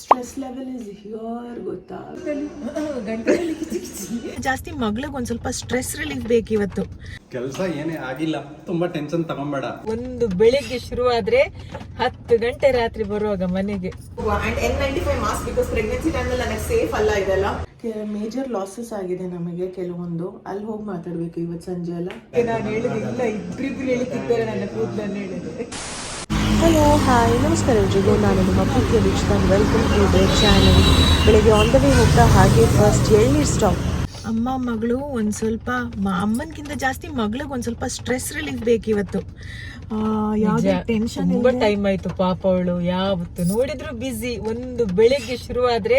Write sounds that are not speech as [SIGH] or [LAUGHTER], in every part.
Stress level is here ಗೊತ್ತಾ? ಜಾಸ್ತಿ ಮಗಳಿಗೆ ಒಂದ್ ಸ್ವಲ್ಪ ಸ್ಟ್ರೆಸ್ ರಿಲೀಫ್ ಬೇಕು ಇವತ್ತು. ಕೆಲಸ ಏನೇ ಆಗಿಲ್ಲ ತುಂಬಾ ಟೆನ್ಷನ್ ತಗೊಂಬೇಡ. ಒಂದು ಬೆಳಿಗ್ಗೆ ಆದ್ರೆ ಹತ್ತು ಗಂಟೆ ರಾತ್ರಿ ಬರುವಾಗ ಮನೆಗೆ. ಸೇಫ್ ಅಲ್ಲ ಇದೆಲ್ಲ. ಮೇಜರ್ ಲಾಸಸ್ ಆಗಿದೆ ನಮಗೆ ಕೆಲವೊಂದು. ಅಲ್ಲಿ ಹೋಗಿ ಮಾತಾಡ್ಬೇಕು ಇವತ್ತು ಸಂಜೆ ಎಲ್ಲ ನಾನು ಹೇಳಿದಿಲ್ಲ. ಇಬ್ಬರಿಬ್ರು ಹೇಳಿದ್ದಾರೆ ನನ್ನ ಕೂದಲನ್ನು ಹೇಳಿದೆ ಹಲೋ ಹಾಯ್. ನಮಸ್ಕಾರ ಎಲ್ರಿಗೂ ನಾನು ನಿಮ್ಮ ಪ್ರೀತಿಯ ವೀಕ್ಷಕ ವೆಲ್ಕಮ್ ಟು ದ ಚಾನಲ್ ಬೆಳಿಗ್ಗೆ ಆನ್ ದ ವೇ ಹೋಗ್ತಾ ಹಾಗೆ ಫಸ್ಟ್ ಎಳ್ನೀರು ಸ್ಟಾಪ್ ಅಮ್ಮ ಮಗಳು ಒಂದು ಸ್ವಲ್ಪ ಅಮ್ಮನಿಗಿಂತ ಅಮ್ಮನ್ಗಿಂತ ಜಾಸ್ತಿ ಮಗಳಿಗೆ ಒಂದು ಸ್ವಲ್ಪ ಸ್ಟ್ರೆಸ್ ರಿಲೀಫ್ ಬೇಕು ಇವತ್ತು ಆ, ಯಾವುದೇ ಟೆನ್ಷನ್ ತುಂಬಾ ಟೈಮ್ ಆಯ್ತು ಪಾಪ ಅವಳು ಯಾವತ್ತು. ನೋಡಿದ್ರು ಬಿಸಿ ಒಂದು ಬೆಳಿಗ್ಗೆ ಶುರುವಾದ್ರೆ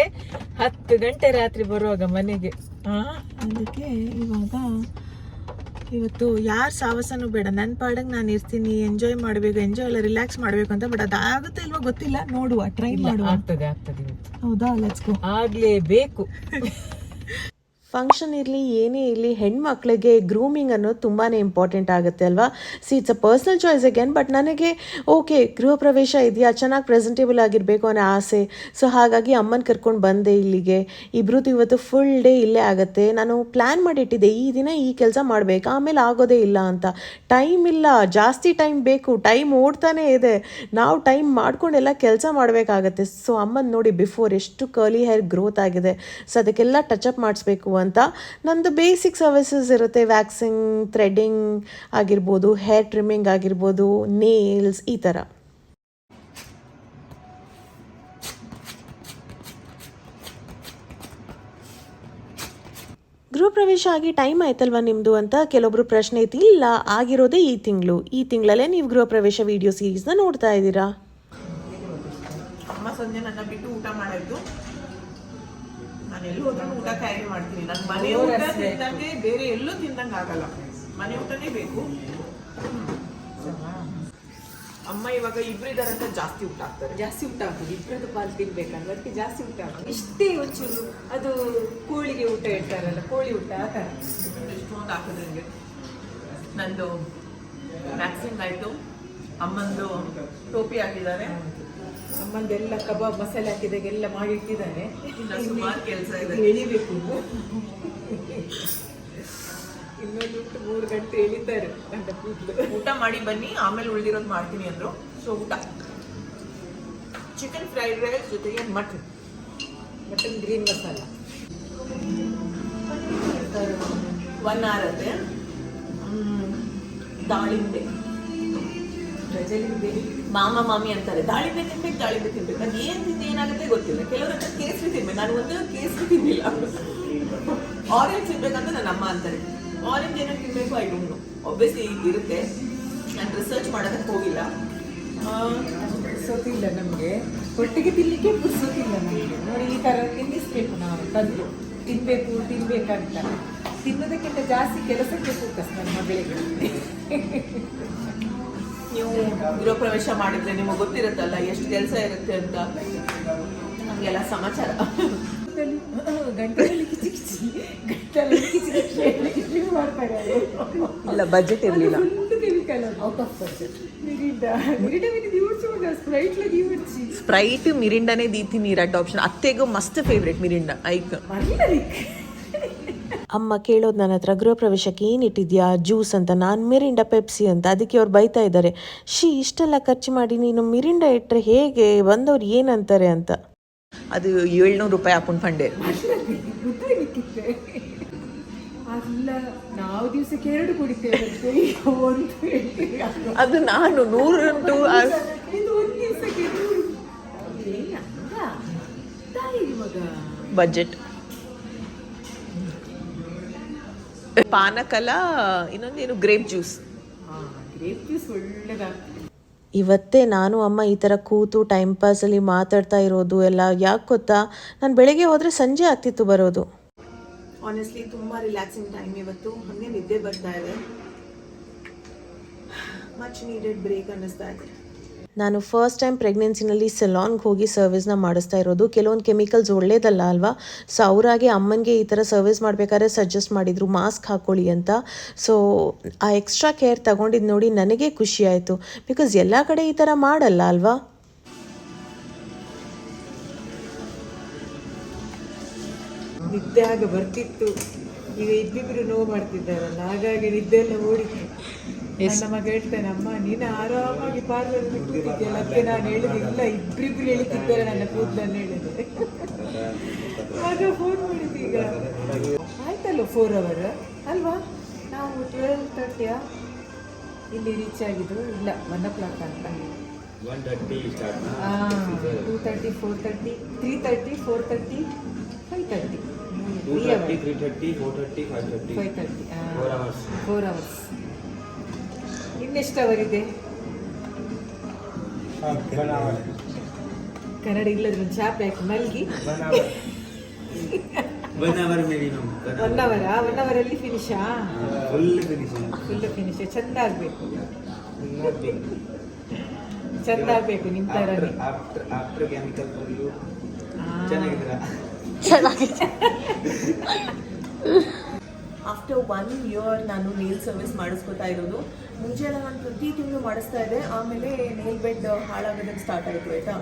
ಹತ್ತು ಗಂಟೆ ರಾತ್ರಿ ಬರುವಾಗ ಮನೆಗೆ. ಆ, ಅದಕ್ಕೆ ಇವಾಗ ಇವತ್ತು? ಯಾರು ಸಾಹಸನೂ ಬೇಡ. ನನ್ನ ಪಾಡಂಗೆ ನಾನು ಇರ್ತೀನಿ ಎಂಜಾಯ್ ಮಾಡಬೇಕು ಎಂಜಾಯ್ ಎಲ್ಲ ರಿಲ್ಯಾಕ್ಸ್ ಮಾಡಬೇಕು ಅಂತ ಬಟ್ ಅದಾಗುತ್ತೆ ಇಲ್ವಾ ಗೊತ್ತಿಲ್ಲ. ನೋಡುವ ಟ್ರೈ ಮಾಡುವ. ಆಗ್ತದೆ ಆಗ್ತದೆ ಹೌದಾ? Let's go ಆಗ್ಲೇಬೇಕು. [LAUGHS] ಫಂಕ್ಷನ್ ಇರಲಿ, ಏನೇ ಇರಲಿ, ಹೆಣ್ಮಕ್ಳಿಗೆ ಗ್ರೂಮಿಂಗ್ ಅನ್ನೋದು ತುಂಬಾ ಇಂಪಾರ್ಟೆಂಟ್ ಆಗುತ್ತೆ ಅಲ್ವಾ? See it's a personal choice again but ನನಗೆ ಓಕೆ ಗೃಹ ಪ್ರವೇಶ ಇದೆಯಾ, ಚೆನ್ನಾಗಿ ಪ್ರೆಸೆಂಟೇಬಲ್ ಆಗಿರಬೇಕು ಅನ್ನೋ ಆಸೆ. ಸೊ ಹಾಗಾಗಿ ಅಮ್ಮನ ಕರ್ಕೊಂಡು ಬಂದೆ ಇಲ್ಲಿಗೆ. ಇಬ್ಬರದ್ದು ಇವತ್ತು ಫುಲ್ ಡೇ ಇಲ್ಲೇ ಆಗುತ್ತೆ. ನಾನು ಪ್ಲ್ಯಾನ್ ಮಾಡಿಟ್ಟಿದ್ದೆ, ಈ ದಿನ ಈ ಕೆಲಸ ಮಾಡಬೇಕು, ಆಮೇಲೆ ಆಗೋದೇ ಇಲ್ಲ ಅಂತ. ಟೈಮ್ ಇಲ್ಲ, ಜಾಸ್ತಿ ಟೈಮ್ ಬೇಕು ಟೈಮ್ ಓಡ್ತಾನೇ ಇದೆ. ನಾವು ಟೈಮ್ ಮಾಡ್ಕೊಂಡೆಲ್ಲ ಕೆಲಸ ಮಾಡಬೇಕಾಗತ್ತೆ. ಸೊ ಅಮ್ಮನ ನೋಡಿ ಬಿಫೋರ್ ಎಷ್ಟು ಕರ್ಲಿ ಹೇರ್ ಗ್ರೋತ್ ಆಗಿದೆ. ಸೊ ಅದಕ್ಕೆಲ್ಲ ಟಚ್ ಅಪ್ ಮಾಡಿಸ್ಬೇಕು ಅಂತ. ನಂದು ಬೇಸಿಕ್ ಸರ್ವಿಸಸ್ ಇರುತ್ತೆ ವ್ಯಾಕ್ಸಿಂಗ್ ಥ್ರೆಡ್ಡಿಂಗ್ ಆಗಿರ್ಬೋದು ಹೇರ್ ಟ್ರಿಮ್ಮಿಂಗ್ ಆಗಿರ್ಬೋದು ನೇಲ್ಸ್ ಈ ಥರ ಗೃಹ ಪ್ರವೇಶ ಆಗಿ ಟೈಮ್ ಆಯ್ತಲ್ವಾ ನಿಮ್ಮದು ಅಂತ ಕೆಲವೊಬ್ರು ಪ್ರಶ್ನೆ ಐತಿ ಇಲ್ಲ ಆಗಿರೋದೇ ಈ ತಿಂಗಳು. ಈ ತಿಂಗಳಲ್ಲೇ ನೀವು ಗೃಹ ಪ್ರವೇಶ ವಿಡಿಯೋ ಸೀರೀಸ್ನ ನೋಡ್ತಾ ಇದ್ದೀರಾ? ಅಮ್ಮ ಸಂಜೆ ನನ್ನ ಬಿಟ್ಟು ಊಟ ಮಾಡಿದ್ದು. ನಾನು ಎಲ್ಲೂ ಹೋದ್ರೂ ಊಟ ತಯಾರಿ ಮಾಡ್ತೀನಿ. ನನ್ನ ಮನೆ ಊಟ ತಿಂದಂಗೆ ಬೇರೆ ಎಲ್ಲೂ ತಿಂದಂಗೆ ಆಗಲ್ಲ. ಮನೆ ಊಟನೇ ಬೇಕು. ಅಮ್ಮ ಇವಾಗ ಇಬ್ರು ಇದಾರೆ ಅಂತ ಜಾಸ್ತಿ ಊಟ ಆಗ್ತಾರೆ ಜಾಸ್ತಿ ಊಟ ಆಗ್ತದೆ ಇಬ್ಬರದ್ದು ಪಾಲು ತಿನ್ಬೇಕಲ್ಲ ಅದಕ್ಕೆ ಜಾಸ್ತಿ ಊಟ ಆಗ್ತದೆ ಇಷ್ಟೇ ಒಂಚೂರು ಅದು ಕೋಳಿಗೆ ಊಟ ಇಡ್ತಾರಲ್ಲ ಕೋಳಿ ಊಟ ಆ ಥರ. ಎಷ್ಟೊಂದು ಹಾಕಿದ್ರೆ ನನಗೆ ನಂದು ವ್ಯಾಕ್ಸಿನ್ ಆಯಿತು. ಅಮ್ಮಂದು ಟೋಪಿ ಹಾಕಿದ್ದಾರೆ. ಅಮ್ಮಂದೆಲ್ಲ ಕಬಾಬ್ ಮಸಾಲೆ ಮಾಡಿ ಇಟ್ಟಿದ್ದಾನೆ ಇನ್ನು ಸುಮಾರು ಕೆಲಸ ಇದೆ. ಎಳಿಬೇಕು. ಇನ್ನೊಂದು ಮೂರು ಗಂಟೆ ಎಳಿತಾರೆ ಗಂಡ ಕೂದಲು ಊಟ ಮಾಡಿ ಬನ್ನಿ ಆಮೇಲೆ ಉಳಿದಿರೋದು ಮಾಡ್ತೀನಿ ಅಂದರು. ಸೊ ಊಟ. ಚಿಕನ್ ಫ್ರೈಡ್ ರೈಸ್ ಜೊತೆಗೆ mutton mutton green masala one hour ಅದೇ ದಾಳಿಂಬೆ. ಗಜಲಿಂಬೆ ಮಾಮ ಮಾಮಿ ಅಂತಾರೆ ದಾಳಿಂಬೆ ತಿನ್ಬೇಕು ದಾಳಿಂಬೆ ತಿನ್ಬೇಕು. ಅದು ಏನ್ ತಿಂದು ಏನಾಗುತ್ತೆ ಗೊತ್ತಿಲ್ಲ. ಕೆಲವರು ಹತ್ರ ಕೇಸರಿ ತಿನ್ಬೇಕು. ನಾನು ಒಂದು ಕೇಸರಿ ತಿನ್ನಿಲ್ಲ. ಆರೆಂಜ್ ತಿನ್ಬೇಕಂತ ನನ್ನ ಅಮ್ಮ ಅಂತಾರೆ. ಆರೆಂಜ್ ಏನೋ ತಿನ್ಬೇಕು ಐ ಡೋಂಟ್ ನೋ ಒಬ್ಬಿಯಸ್ಲಿ ಇರುತ್ತೆ. ನಾನು ರಿಸರ್ಚ್ ಮಾಡೋದಕ್ಕೆ ಹೋಗಿಲ್ಲ. ಆ, ಪುರ್ಸೊತ್ತಿಲ್ಲ ನಮಗೆ. ಒಟ್ಟಿಗೆ ತಿನ್ನಲಿಕ್ಕೆ ಪುರ್ಸೊತ್ತಿಲ್ಲ ನಮಗೆ. ನೋಡಿ ಈ ಥರ ತಿನ್ನಿಸ್ಬೇಕು ನಾವು ತಂದು. ತಿನ್ನಬೇಕು ತಿನ್ಬೇಕಂತ. ತಿನ್ನೋದಕ್ಕಿಂತ ಜಾಸ್ತಿ ಕೆಲಸಕ್ಕೆ ಫೋಕಸ್ ನನ್ನ ಮಗಳಿಗೆ. ನೀವು ಗೃಹಪ್ರವೇಶ ಮಾಡಿದ್ರೆ ನಿಮಗೆ ಗೊತ್ತಿರುತ್ತಲ್ಲ ಎಷ್ಟು ಕೆಲಸ ಇರುತ್ತೆ ಅಂತ. ನಮಗೆಲ್ಲ ಸಮಾಚಾರ. ಬಜೆಟ್ ಇರಲಿಲ್ಲ. ಸ್ಪ್ರೈಟ್ ಮಿರಿಂಡಾನೇ ದೀತಿ ನೀರಾಟ ಆಪ್ಷನ್ ಅತ್ತೆಗೂ ಮಸ್ತ್ ಫೇವ್ರೇಟ್ ಮಿರಿಂಡ ಐಕ್. ಅಮ್ಮ ಕೇಳೋದು ನನ್ನ ಹತ್ರ ಗೃಹ ಪ್ರವೇಶಕ್ಕೆ ಏನು ಇಟ್ಟಿದ್ಯಾ ಜ್ಯೂಸ್ ಅಂತ ನಾನು ಮಿರಿಂಡ ಪೆಪ್ಸಿ ಅಂತ ಅದಕ್ಕೆ ಅವ್ರು ಬೈತಾ ಇದ್ದಾರೆ. ಶಿ ಇಷ್ಟೆಲ್ಲ ಖರ್ಚು ಮಾಡಿ ನೀನು ಮಿರಿಂಡ ಇಟ್ಟರೆ ಹೇಗೆ ಬಂದವ್ರು ಏನಂತಾರೆ ಅಂತ. ಅದು ಏಳ್ನೂರು ರೂಪಾಯಿ ಹಾಕೊಂಡು ಫಂಡೆ ಅಲ್ಲ ನಾವು ದಿವಸಕ್ಕೆ ಎರಡು ಕುಡಿತೇವೆ ಈಗ ಒಂದು. ಅದು ನಾನು ನೂರುಂಟು ಬಜೆಟ್ ಪಾನಕಲ ಇನ್ನೊಂದೇನು ಗ್ರೇಪ್ ಜ್ಯೂಸ್ ಗ್ರೇಪ್ ಜ್ಯೂಸ್ ಒಳ್ಳೆದಾಗ್ತದೆ. ಇವತ್ತೇ ನಾನು ಅಮ್ಮ ಈ ಥರ ಕೂತು ಟೈಮ್ ಪಾಸಲ್ಲಿ ಮಾತಾಡ್ತಾ ಇರೋದು ಎಲ್ಲ ಯಾಕೆ ಗೊತ್ತಾ? ನಾನು ಬೆಳಗ್ಗೆ ಹೋದರೆ ಸಂಜೆ ಆಗ್ತಿತ್ತು ಬರೋದು. ಆನೆಸ್ಟ್ಲಿ ತುಂಬ ರಿಲ್ಯಾಕ್ಸಿಂಗ್ ಟೈಮ್ ಇವತ್ತು. ಹಾಗೆ ನಿದ್ದೆ ಬರ್ತಾ ಇದೆ. ಮಚ್ ನೀಡೆಡ್ ಬ್ರೇಕ್ ಅನ್ನಿಸ್ತಾ ಇದೆ. ನಾನು ಫಸ್ಟ್ ಟೈಮ್ ಪ್ರೆಗ್ನೆನ್ಸಿನಲ್ಲಿ ಸೆಲಾನ್ಗೆ ಹೋಗಿ ಸರ್ವಿಸ್ನ ಮಾಡಿಸ್ತಾ ಇರೋದು. ಕೆಲವೊಂದು ಕೆಮಿಕಲ್ಸ್ ಒಳ್ಳೇದಲ್ಲ ಅಲ್ವಾ? ಸೊ ಅವರಾಗೆ ಅಮ್ಮನಿಗೆ ಈ ಥರ ಸರ್ವಿಸ್ ಮಾಡಬೇಕಾದ್ರೆ ಸಜೆಸ್ಟ್ ಮಾಡಿದರು ಮಾಸ್ಕ್ ಹಾಕ್ಕೊಳ್ಳಿ ಅಂತ. ಸೊ ಆ ಎಕ್ಸ್ಟ್ರಾ ಕೇರ್ ತಗೊಂಡಿದ್ದು ನೋಡಿ ನನಗೆ ಖುಷಿ ಆಯಿತು. ಬಿಕಾಸ್ ಎಲ್ಲ ಕಡೆ ಈ ಥರ ಮಾಡಲ್ಲ ಅಲ್ವಾ? ನಿದ್ದೆ ಆಗ ಬರ್ತಿತ್ತು. ಈಗ ಇಬ್ಬಿಬ್ರು ನೋವು ಮಾಡ್ತಿದ್ದಾರಲ್ಲ. ಹಾಗಾಗಿ ನಿದ್ದೆ ಎಲ್ಲ ಓಡಿತ್ತು ನನ್ನ ಮಗ ಹೇಳ್ತಾನೆ ಅಮ್ಮ ನೀನು ಆರಾಮಾಗಿ ಪಾರ್ಲರ್ ಕೂತಿದ್ಯಲ್ಲ ಅದಕ್ಕೆ ನಾನು ಹೇಳಿದೆ ಇಲ್ಲ ಇಬ್ಬರಿಬ್ರು ಹೇಳ್ತಿದ್ದಾರೆ ನನ್ನ ಕೂದಲನ್ನು ಹೇಳಿದೆ ಆಗ ಫೋನ್ ಮಾಡಿದ್ದು ಈಗ. ಆಯ್ತಲ್ಲ ಫೋರ್ ಅವರ್ ಅಲ್ವಾ? ನಾವು ಟ್ವೆಲ್ ತರ್ಟಿಯ ಇಲ್ಲಿ ರೀಚ್ ಆಗಿದ್ರು ಇಲ್ಲ ಒನ್ ಓ ಕ್ಲಾಕ್ ಅಂತ two thirty four thirty three thirty four thirty five thirty five thirty four hours. Four hours ಇನ್ನೆಷ್ಟು ಅವರ್ ಇದೆ ಕನ್ನಡ ಇಲ್ಲದ್ರೆ ಒಂದು ಚಾಪ್ ಯಾಕೆ ಮಲ್ಗಿ. One hour minimum one hour one ಅವರಲ್ಲಿ ಫಿನಿಶಾ ಫುಲ್ ಫಿನಿಶಿಂಗ್ ಫುಲ್ ಫಿನಿಶ್ ಚಂದ ಆಗಬೇಕು. ಚಂದ ಆಗಬೇಕು ನಿಮ್ಮ ತರ ಆಫ್ಟರ್ ಆಫ್ಟರ್ ಕೆಮಿಕಲ್ ಫುಲ್ಲು. ಚೆನ್ನಾಗಿದ್ದೀರಾ? [LAUGHS] [LAUGHS] ಆಫ್ಟರ್ ಒನ್ ಇಯರ್ ನಾನು ನೇಲ್ ಸರ್ವಿಸ್ ಮಾಡಿಸ್ಕೊತಾ ಇರೋದು. ಮುಂಚೆ ಎಲ್ಲ ನಾನು ಪ್ರತಿ ತಿಂಗಳು ಮಾಡಿಸ್ತಾ ಇದ್ದೆ. ಆಮೇಲೆ ನೇಲ್ ಬೆಡ್ ಹಾಳಾಗೋದಕ್ಕೆ ಸ್ಟಾರ್ಟ್ ಆಯಿತು, ಆಯಿತಾ?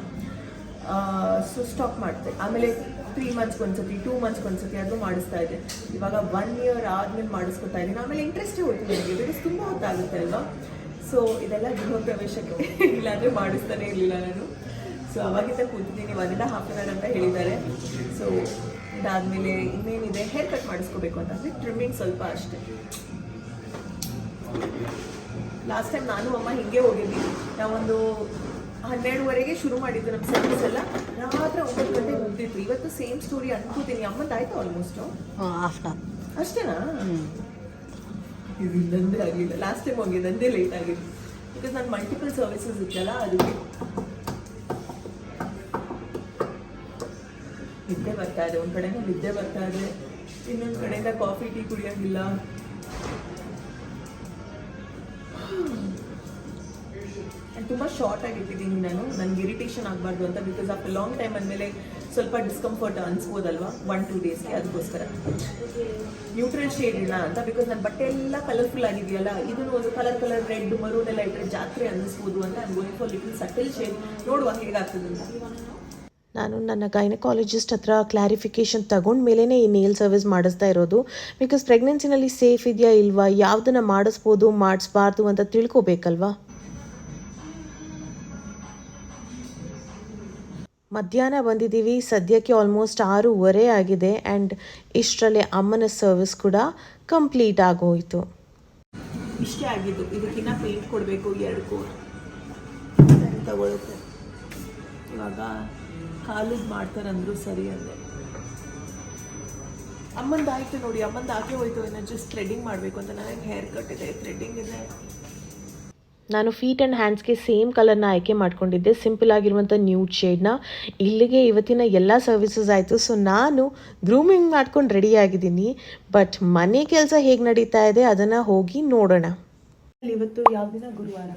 ಸೊ ಸ್ಟಾಪ್ ಮಾಡಿದೆ. ಆಮೇಲೆ ತ್ರೀ ಮಂತ್ಸ್ಗೆ ಒಂದ್ಸತಿ ಟೂ ಮಂತ್ಸ್ಗೆ ಒಂದ್ಸತಿ ಅದು ಮಾಡಿಸ್ತಾ ಇದ್ದೆ. ಇವಾಗ ಒನ್ ಇಯರ್ ಆದಮೇಲೆ ಮಾಡಿಸ್ಕೊತಾ ಇದ್ದೀನಿ. ಆಮೇಲೆ ಇಂಟ್ರೆಸ್ಟೇ ಹೋಯ್ತು ನನಗೆ. ಬಿಕಾಸ್ ತುಂಬ ಹೊತ್ತಾಗುತ್ತೆ ಅಲ್ವಾ? ಸೊ ಇದೆಲ್ಲ ಗೃಹ ಪ್ರವೇಶಕ್ಕೆ ಇಲ್ಲಾಂದರೆ ಮಾಡಿಸ್ತಾನೆ ಇರಲಿಲ್ಲ ನಾನು. ಸೊ ಅವಾಗಿಂದ ಕೂತಿದ್ದೀನಿ. ಒನ್ ಹಾಫ್ ಅಂತ ಹೇಳಿದ್ದಾರೆ. ಸೊ ಇದಾದಮೇಲೆ ಇನ್ನೇನಿದೆ? ಹೇರ್ ಕಟ್ ಮಾಡಿಸ್ಕೋಬೇಕು ಅಂತಂದರೆ ಟ್ರಿಮ್ಮಿಂಗ್ ಸ್ವಲ್ಪ ಅಷ್ಟೇ. ಲಾಸ್ಟ್ ಟೈಮ್ ನಾನು ಅಮ್ಮ ಹಿಂಗೆ ಹೋಗಿದ್ವಿ. ನಾವೊಂದು ಹನ್ನೆರಡುವರೆಗೆ ಶುರು ಮಾಡಿದ್ದು ನಮ್ಮ ಸರ್ವಿಸ್ ಎಲ್ಲ. ರಾತ್ರಿ ಒಂಬತ್ತು ಗಂಟೆ ಮುಗ್ದಿತ್ತು ಇವತ್ತು ಸೇಮ್ ಸ್ಟೋರಿ ಅನ್ಕೋತೀನಿ. ಅಮ್ಮಂದು ಆಯ್ತು ಆಲ್ಮೋಸ್ಟು ಅಷ್ಟೇನಾ? ಇದು ನಂದೇ ಆಗಿಲ್ಲ. ಲಾಸ್ಟ್ ಟೈಮ್ ಹೋಗಿದ್ದಂದೇ ಲೇಟ್ ಆಗಿದೆ ಬಿಕಾಸ್ ನಾನು ಮಲ್ಟಿಪಲ್ ಸರ್ವಿಸಸ್ ಇತ್ತಲ್ಲ ಅದಕ್ಕೆ ನಿದ್ದೆ ಬರ್ತಾ ಇದೆ. ಒಂದು ಕಡೆಯಿಂದ ನಿದ್ದೆ ಬರ್ತಾ ಇದೆ. ಇನ್ನೊಂದು ಕಡೆಯಿಂದ ಕಾಫಿ, ಟೀ ಕುಡಿಯೋಂಗಿಲ್ಲ ತುಂಬಾ ಶಾರ್ಟ್ ಆಗಿಟ್ಟಿದ್ದೀನಿ ನಾನು. ನನಗೆ ಇರಿಟೇಷನ್ ಆಗಬಾರ್ದು ಅಂತ ಬಿಕಾಸ್ ಆಫ್ ಲಾಂಗ್ ಟೈಮ್ ಅಂದಮೇಲೆ ಸ್ವಲ್ಪ ಡಿಸ್ಕಂಫರ್ಟ್ ಅನ್ಸ್ಬೋದಲ್ವಾ? ಒನ್ ಟೂ ಡೇಸ್ಗೆ ಅದಕ್ಕೋಸ್ಕರ ನ್ಯೂಟ್ರಲ್ ಶೇಡ್ ಇಲ್ಲ ಅಂತ ಬಿಕಾಸ್ ನನ್ನ ಬಟ್ಟೆ ಎಲ್ಲ ಕಲರ್ಫುಲ್ ಆಗಿದೆಯಲ್ಲ, ಇದನ್ನು ಒಂದು ಕಲರ್ ಕಲರ್ ರೆಡ್ ಮರೂನ್ ಎಲ್ಲ ಇಟ್ಟರೆ ಜಾತ್ರೆ ಅನ್ನಿಸ್ಬೋದು ಅಂತ going for little subtle shade ನೋಡುವ ಹೇಗಾಗ್ತದೆ ಅಂತ. ನಾನು ನನ್ನ ಗೈನಕಾಲಜಿಸ್ಟ್ ಹತ್ರ ಕ್ಲಾರಿಫಿಕೇಷನ್ ತಗೊಂಡ ಮೇಲೇ ಈ ನೇಲ್ ಸರ್ವಿಸ್ ಮಾಡಿಸ್ತಾ ಇರೋದು. ಬಿಕಾಸ್ ಪ್ರೆಗ್ನೆನ್ಸಿನಲ್ಲಿ ಸೇಫ್ ಇದೆಯಾ ಇಲ್ವಾ? ಯಾವುದನ್ನು ಮಾಡಿಸ್ಬೋದು ಮಾಡಿಸ್ಬಾರ್ದು ಅಂತ ತಿಳ್ಕೊಬೇಕಲ್ವಾ? ಮಧ್ಯಾಹ್ನ ಬಂದಿದ್ದೀವಿ ಸದ್ಯಕ್ಕೆ ಆಲ್ಮೋಸ್ಟ್ ಆರೂವರೆ ಆಗಿದೆ ಆ್ಯಂಡ್ ಇಷ್ಟರಲ್ಲೇ ಅಮ್ಮನ ಸರ್ವಿಸ್ ಕೂಡ ಕಂಪ್ಲೀಟ್ ಆಗೋಯಿತು. ಇಷ್ಟೇ ಆಗಿದ್ದು. ಇದಕ್ಕಿನ್ನ ಪೇಂಟ್ ಕೊಡಬೇಕು ಎರಡು ತಗೊಳುತ್ತೆ ಇವಾಗ ಕಾಲಿಗೆ ಮಾಡ್ತಾರಂದ್ರು ಸರಿ ಅಂದೆ. ಅಮ್ಮಂದು ಆಯ್ತು ನೋಡಿ, ಅಮ್ಮಂದು ಆಕೆ ಹೋಯ್ತು ಏನೋ ಜಸ್ಟ್ ಥ್ರೆಡಿಂಗ್ ಮಾಡಬೇಕು ಅಂತ. ನನಗೆ ಹೇರ್ ಕಟ್ ಇದೆ ಥ್ರೆಡಿಂಗ್ ಇದೆ. ನಾನು ಫೀಟ್ ಆ್ಯಂಡ್ ಹ್ಯಾಂಡ್ಸ್ಗೆ ಸೇಮ್ ಕಲರ್ನ ಆಯ್ಕೆ ಮಾಡ್ಕೊಂಡಿದ್ದೆ. ಸಿಂಪಲ್ ಆಗಿರುವಂಥ ನ್ಯೂಡ್ ಶೇಡ್ನ ಇಲ್ಲಿಗೆ ಇವತ್ತಿನ ಎಲ್ಲ ಸರ್ವಿಸಸ್ ಆಯಿತು. ಸೊ ನಾನು ಗ್ರೂಮಿಂಗ್ ಮಾಡ್ಕೊಂಡು ರೆಡಿ ಆಗಿದ್ದೀನಿ. ಬಟ್ ಮನೆ ಕೆಲಸ ಹೇಗೆ ನಡೀತಾ ಇದೆ, ಅದನ್ನು ಹೋಗಿ ನೋಡೋಣ. ಇವತ್ತು ಯಾವ ದಿನ? ಗುರುವಾರ.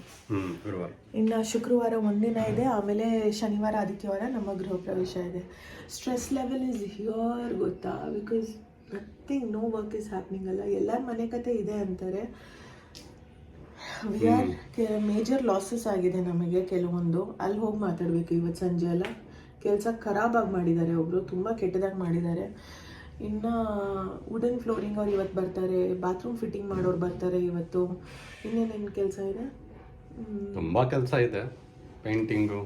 ಇನ್ನು ಶುಕ್ರವಾರ ಒಂದಿನ ಇದೆ ಆಮೇಲೆ ಶನಿವಾರ ಆದಿತ್ಯವಾರ ನಮ್ಮ ಗೃಹ ಪ್ರವೇಶ ಇದೆ. ಸ್ಟ್ರೆಸ್ ಲೆವೆಲ್ ಇಸ್ ಹಿಯರ್ ಗೊತ್ತಾ? Because nothing no work is happening ಅಲ್ಲ. ಎಲ್ಲರ ಮನೆ ಕತೆ ಇದೆ ಅಂತಾರೆ. ವಿ ಆರ್ ಮೇಜರ್ ಲಾಸಸ್ ಆಗಿದೆ ನಮಗೆ ಕೆಲವೊಂದು. ಅಲ್ಲಿ ಹೋಗಿ ಮಾತಾಡಬೇಕು ಇವತ್ತು ಸಂಜೆ ಎಲ್ಲ ಕೆಲಸ ಖರಾಬಾಗಿ ಮಾಡಿದ್ದಾರೆ ಒಬ್ಬರು ತುಂಬ ಕೆಟ್ಟದಾಗಿ ಮಾಡಿದ್ದಾರೆ. ಇನ್ನು ವುಡನ್ ಫ್ಲೋರಿಂಗ್ ಅವ್ರು ಇವತ್ತು ಬರ್ತಾರೆ ಬಾತ್ರೂಮ್ ಫಿಟ್ಟಿಂಗ್ ಮಾಡೋರು ಬರ್ತಾರೆ ಇವತ್ತು. ಇನ್ನೇನೇನು ಕೆಲಸ ಇದೆ? ತುಂಬ ಕೆಲಸ ಇದೆ ಪೇಂಟಿಂಗು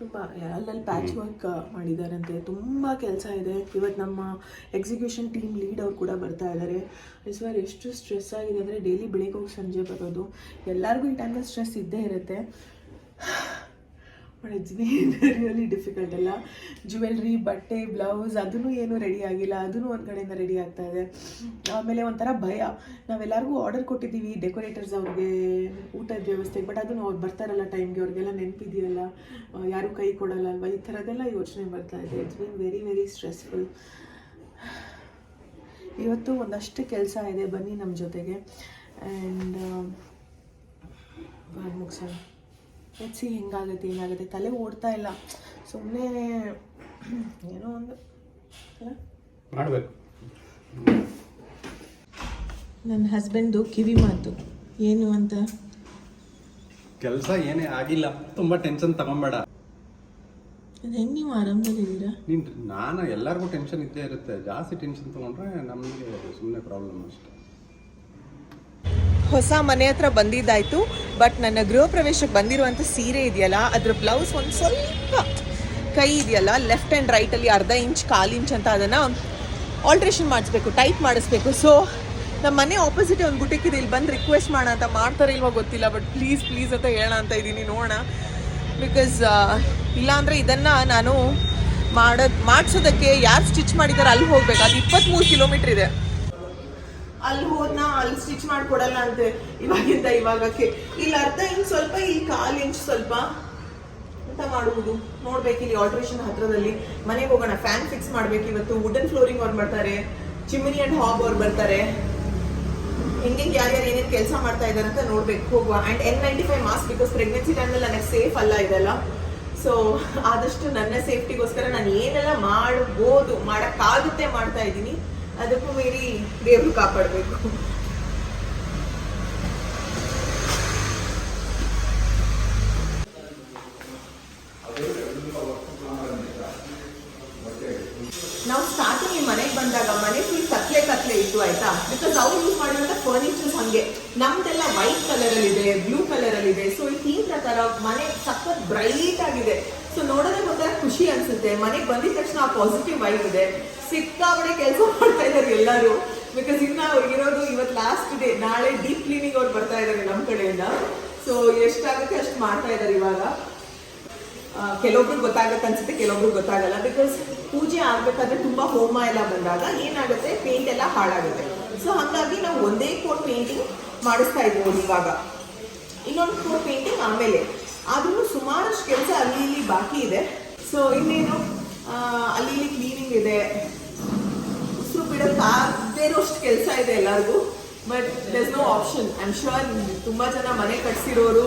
ತುಂಬ ಅಲ್ಲಲ್ಲಿ ಪ್ಯಾಚ್ ವರ್ಕ್ ಮಾಡಿದಾರಂತೆ. ತುಂಬ ಕೆಲಸ ಇದೆ. ಇವತ್ತು ನಮ್ಮ ಎಕ್ಸಿಕ್ಯೂಷನ್ ಟೀಮ್ ಲೀಡ್ ಅವ್ರು ಕೂಡ ಬರ್ತಾ ಇದ್ದಾರೆ ಸರ್ ಎಷ್ಟು ಸ್ಟ್ರೆಸ್ ಆಗಿದೆ ಅಂದರೆ ಡೈಲಿ ಬೆಳಿಗ್ಗೆ ಹೋಗಿ ಸಂಜೆ ಬರೋದು. ಎಲ್ಲರಿಗೂ ಈ ಟೈಮಲ್ಲಿ ಸ್ಟ್ರೆಸ್ ಇದ್ದೇ ಇರುತ್ತೆ. ಬಟ್ ಇಟ್ಸ್ ರಿಯಲಿ ಡಿಫಿಕಲ್ಟ್ ಅಲ್ಲ. ಜ್ಯುವೆಲ್ರಿ ಬಟ್ಟೆ ಬ್ಲೌಸ್ ಅದನ್ನು ಏನು ರೆಡಿ ಆಗಿಲ್ಲ. ಅದನ್ನು ಒಂದು ಕಡೆಯಿಂದ ರೆಡಿ ಆಗ್ತಾ ಇದೆ. ಆಮೇಲೆ ಒಂಥರ ಭಯ. ನಾವೆಲ್ಲರಿಗೂ ಆರ್ಡರ್ ಕೊಟ್ಟಿದ್ದೀವಿ ಡೆಕೋರೇಟರ್ಸ್ ಅವ್ರಿಗೆ ಊಟದ ವ್ಯವಸ್ಥೆ ಬಟ್ ಅದನ್ನು ಅವ್ರು ಬರ್ತಾರಲ್ಲ ಟೈಮ್ಗೆ ಅವ್ರಿಗೆಲ್ಲ ನೆನಪಿದೆಯಲ್ಲ. ಯಾರೂ ಕೈ ಕೊಡಲ್ಲ ಅಲ್ವಾ? ಈ ಥರದ್ದೆಲ್ಲ ಯೋಚನೆ ಬರ್ತಾ ಇದೆ. It's been very very stressful ಇವತ್ತು ಒಂದಷ್ಟು ಕೆಲಸ ಇದೆ. ಬನ್ನಿ ನಮ್ಮ ಜೊತೆಗೆ. ಆ್ಯಂಡ್ ಮುಗಿಸೋಣ ಎತ್ಸಿ ಹೆಂಗಾಗುತ್ತೆ ಏನಾಗುತ್ತೆ ತಲೆ ಓಡ್ತಾ ಇಲ್ಲ. ಸುಮ್ಮನೆ ಏನೋ ಒಂದು ಮಾಡಬೇಕು. ನನ್ನ ಹಸ್ಬೆಂಡು ಕಿವಿ ಮಾತು. ಏನು ಅಂತ? ಕೆಲಸ ಏನೇ ಆಗಿಲ್ಲ. ತುಂಬಾ ಟೆನ್ಷನ್ ತಗೊಂಬೇಡ. ಹೆಂಗೆ ನೀವು ಆರಾಮದಲ್ಲಿದ್ದೀರಾ ನೀನು ನಾನು ಎಲ್ಲರಿಗೂ ಟೆನ್ಷನ್ ಇದ್ದೇ ಇರುತ್ತೆ. ಜಾಸ್ತಿ ಟೆನ್ಷನ್ ತಗೊಂಡ್ರೆ ನಮಗೆ ಸುಮ್ಮನೆ ಪ್ರಾಬ್ಲಮ್ ಅಷ್ಟೇ. ಹೊಸ ಮನೆ ಹತ್ರ ಬಂದಿದ್ದಾಯ್ತು ಬಟ್ ನನ್ನ ಗೃಹ ಪ್ರವೇಶಕ್ಕೆ ಬಂದಿರುವಂಥ ಸೀರೆ ಇದೆಯಲ್ಲ, ಅದ್ರ ಬ್ಲೌಸ್ ಒಂದು ಸ್ವಲ್ಪ ಕೈ ಇದೆಯಲ್ಲ ಲೆಫ್ಟ್ ಆ್ಯಂಡ್ ರೈಟಲ್ಲಿ ಅರ್ಧ ಇಂಚ್, ಕಾಲು ಇಂಚ್ ಅಂತ ಅದನ್ನು ಆಲ್ಟ್ರೇಷನ್ ಮಾಡಿಸ್ಬೇಕು ಟೈಟ್ ಮಾಡಿಸ್ಬೇಕು. ಸೊ ನಮ್ಮ ಮನೆ ಆಪೋಸಿಟ್ ಒಂದು ಬುಟಿಕ್ ಇದೆ ಇಲ್ಲಿ ಬಂದು ರಿಕ್ವೆಸ್ಟ್ ಮಾಡೋಣ ಅಂತ ಮಾಡ್ತಾರೆ ಇಲ್ವಾ ಗೊತ್ತಿಲ್ಲ ಬಟ್ ಪ್ಲೀಸ್ ಪ್ಲೀಸ್ ಅಂತ ಹೇಳೋಣ ಅಂತ ಇದ್ದೀನಿ, ನೋಡೋಣ. ಬಿಕಾಸ್ ಇಲ್ಲಾಂದರೆ ಇದನ್ನು ನಾನು ಮಾಡೋದು ಮಾಡಿಸೋದಕ್ಕೆ ಯಾರು ಸ್ಟಿಚ್ ಮಾಡಿದ್ದಾರೆ ಅಲ್ಲಿ ಹೋಗ್ಬೇಕು. ಅದು ಇಪ್ಪತ್ತ್ಮೂರು ಕಿಲೋಮೀಟ್ರ್ ಇದೆ. ಅಲ್ಲಿ ಹೋದ್ನ, ಅಲ್ಲಿ ಸ್ಟಿಚ್ ಮಾಡ್ಕೊಡಲ್ಲ ಅಂತೆ. ಇವಾಗಿಂದ ಇವಾಗಕ್ಕೆ. ಇಲ್ಲಿ, ಅರ್ಧ ಇಂಚ್ ಸ್ವಲ್ಪ ಇಲ್ಲಿ ಕಾಲ್ ಇಂಚ್ ಸ್ವಲ್ಪ ಅಂತ ಮಾಡುವುದು? ನೋಡ್ಬೇಕು ಇಲ್ಲಿ ಆಲ್ಟ್ರೇಷನ್ ಹತ್ರದಲ್ಲಿ. ಮನೆಗೆ ಹೋಗೋಣ ಫ್ಯಾನ್ ಫಿಕ್ಸ್ ಮಾಡ್ಬೇಕು. ಇವತ್ತು ವುಡನ್ ಫ್ಲೋರಿಂಗ್ ಅವ್ರು ಬರ್ತಾರೆ ಚಿಮ್ನಿ ಅಂಡ್ ಹಾಬ್ ಅವ್ರು ಬರ್ತಾರೆ ಹಿಂಗೆ ಯಾರ್ಯಾರು ಏನೇನು ಕೆಲಸ ಮಾಡ್ತಾ ಇದ್ದಾರೆ ಅಂತ ನೋಡ್ಬೇಕು. ಹೋಗುವ. And N ninety five mask because pregnancy ಟೈಮಲ್ಲಿ ನನಗೆ ಸೇಫ್ ಅಲ್ಲ ಇದೆಲ್ಲ. ಸೊ ಆದಷ್ಟು ನನ್ನ ಸೇಫ್ಟಿಗೋಸ್ಕರ ನಾನು ಏನೆಲ್ಲ ಮಾಡ್ಬೋದು, ಮಾಡೋಕ್ಕಾಗುತ್ತೆ ಮಾಡ್ತಾ ಇದ್ದೀನಿ. ಅದಕ್ಕೂ ಮೀರಿ ದೇವರು ಕಾಪಾಡಬೇಕು. ನಾವು ಸ್ಟಾರ್ಟಿಂಗ್ ಮನೆಗೆ ಬಂದಾಗ ಮನೆ ಫುಲ್ ಕತ್ಲೆ ಕತ್ಲೆ ಇತ್ತು ಆಯ್ತಾ? ಬಿಕಾಸ್ ಅವ್ರು ಯೂಸ್ ಮಾಡುವಂತ ಫರ್ನಿಚರ್ಸ್ ಹಂಗೆ. ನಮ್ದೆಲ್ಲ ವೈಟ್ ಕಲರ್ ಅಲ್ಲಿ ಇದೆ ಬ್ಲೂ ಕಲರ್ ಅಲ್ಲಿ ಇದೆ. ಸೊ ಈ ಪ್ರಕಾರ ಮನೆ ಸಖತ್ ಬ್ರೈಟ್ ಆಗಿದೆ. ಸೊ ನೋಡೋದೇ ಒಂಥರ ಖುಷಿ ಅನ್ಸುತ್ತೆ. ಮನೆಗೆ ಬಂದಿದ ತಕ್ಷಣ ಆ ಪಾಸಿಟಿವ್ ವೈಬ್ ಇದೆ. ಸಿಕ್ಕಾಬಡೆ ಕೆಲಸ ಮಾಡ್ತಾ ಇದ್ದಾರೆ ಎಲ್ಲರೂ. ಬಿಕಾಸ್ ಇನ್ನ ಇರೋದು ಇವತ್ತು ಲಾಸ್ಟ್ ಡೇ ನಾಳೆ ಡೀಪ್ ಕ್ಲೀನಿಂಗ್ ಅವ್ರು ಬರ್ತಾ ಇದ್ದಾರೆ ನಮ್ಮ ಕಡೆಯಿಂದ. ಸೊ ಎಷ್ಟಾಗುತ್ತೆ ಅಷ್ಟು ಮಾಡ್ತಾ ಇದ್ದಾರೆ ಇವಾಗ. ಆ, ಕೆಲವೊಬ್ರಿಗೆ ಗೊತ್ತಾಗತ್ತೆ ಅನ್ಸುತ್ತೆ ಕೆಲವೊಬ್ರಿಗೆ ಗೊತ್ತಾಗಲ್ಲ. ಬಿಕಾಸ್ ಪೂಜೆ ಆಗ್ಬೇಕಾದ್ರೆ ತುಂಬಾ ಹೋಮ ಎಲ್ಲ ಬಂದಾಗ ಏನಾಗುತ್ತೆ? ಪೇಂಟ್ ಎಲ್ಲ ಹಾಳಾಗುತ್ತೆ. ಸೊ ಹಾಗಾಗಿ ನಾವು ಒಂದೇ ಕೋಟ್ ಪೇಂಟಿಂಗ್ ಮಾಡಿಸ್ತಾ ಇದ್ದೀವಿ ಇವಾಗ. ಇನ್ನೊಂದು ಫೋರ್ ಪೇಂಟಿಂಗ್ ಆಮೇಲೆ. ಆದ್ರೂ ಸುಮಾರಷ್ಟು ಕೆಲಸ ಅಲ್ಲಿ ಇಲ್ಲಿ ಬಾಕಿ ಇದೆ. ಸೊ ಇನ್ನೇನು? ಅಲ್ಲಿ ಇಲ್ಲಿ ಕ್ಲೀನಿಂಗ್ ಇದೆ. ಉಸಿರು ಬಿಡೋಕ್ಕಾಗದೇ ಇರೋಷ್ಟು ಕೆಲಸ ಇದೆ ಎಲ್ಲರಿಗೂ. But this no option I am sure ತುಂಬ ಜನ ಮನೆ ಕಟ್ಸಿರೋರು,